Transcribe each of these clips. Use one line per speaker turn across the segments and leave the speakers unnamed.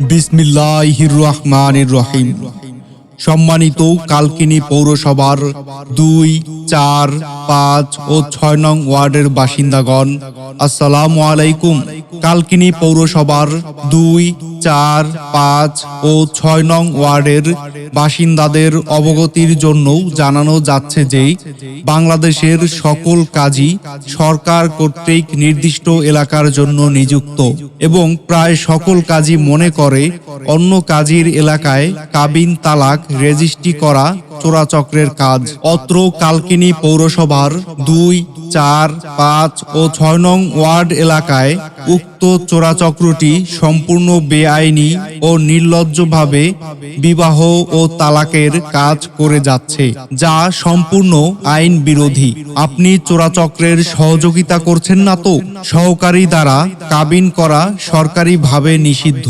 বিসমিল্লাহির রহমানির রহিম সম্মানিত কালকিনি পৌরসভার দুই, চার, পাঁচ ও ছয় নং ওয়ার্ডের বাসিন্দাগণ, আসসালাম আলাইকুম। কালকিনি পৌরসভার দুই চার, পাঁচ ও ছয় নং ওয়ার্ডের বাসিন্দাদের অবগতির জন্য জানানো যাচ্ছে যে বাংলাদেশের সকল কাজই সরকার কর্তৃক নির্দিষ্ট এলাকার জন্য নিযুক্ত এবং প্রায় সকল কাজই মনে করে অন্য কাজীর এলাকায় কাবিন তালাক রেজিস্ট্রি করা চোরাচক্রের কাজ। অত্র কালকিনি পৌরসভার দুই, চার, পাঁচ ও ছয় নং ওয়ার্ড এলাকায় উক্ত চোরাচক্রটি সম্পূর্ণ বেআইনি ও নির্লজ্জভাবে বিবাহ ও তালাকের কাজ করে যাচ্ছে, যা সম্পূর্ণ আইন বিরোধী। আপনি চোরাচক্রের সহযোগিতা করছেন না তো? সহকারী দ্বারা কাবিন করা সরকারিভাবে নিষিদ্ধ।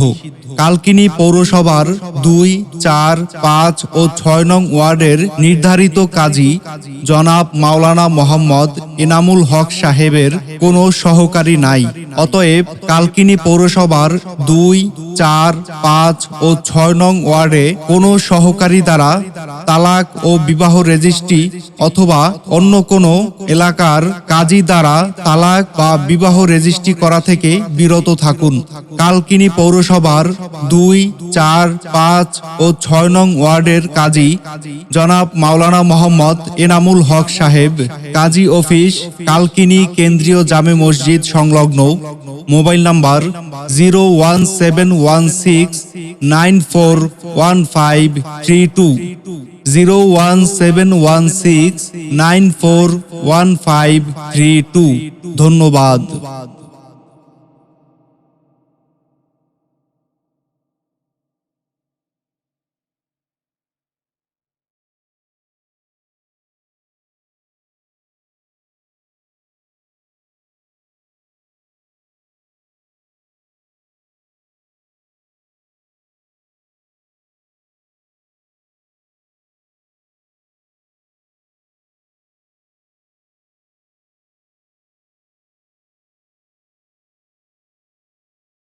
কালকিনি পৌরসভার দুই, চার, পাঁচ ও ছয় নং ওয়ার্ডের নির্ধারিত কাজী জনাব মাওলানা মোহাম্মদ এনামুল হক সাহেবের কোনো সহকারী নাই। অতএব কালকিনি পৌরসভার দুই, চার, পাঁচ ও ছয় নং ওয়ার্ডে কোনো সহকারী দ্বারা তালাক ও বিবাহ রেজিস্ট্রি অথবা অন্য কোনো এলাকার কাজী দ্বারা তালাক বা বিবাহ রেজিস্ট্রি করা থেকে বিরত থাকুন। কালকিনি পৌরসভার দুই, চার, পাঁচ ও ছয় নং ওয়ার্ডের কাজী জনাব মাওলানা মোহাম্মদ এনামুল হক সাহেব, কাজী অফিস, কালকিনি কেন্দ্রীয় জামে মসজিদ সংলগ্ন, mobile number zero one seven one six nine four one five three two, zero one seven one six nine four one five three two. ধন্যবাদ।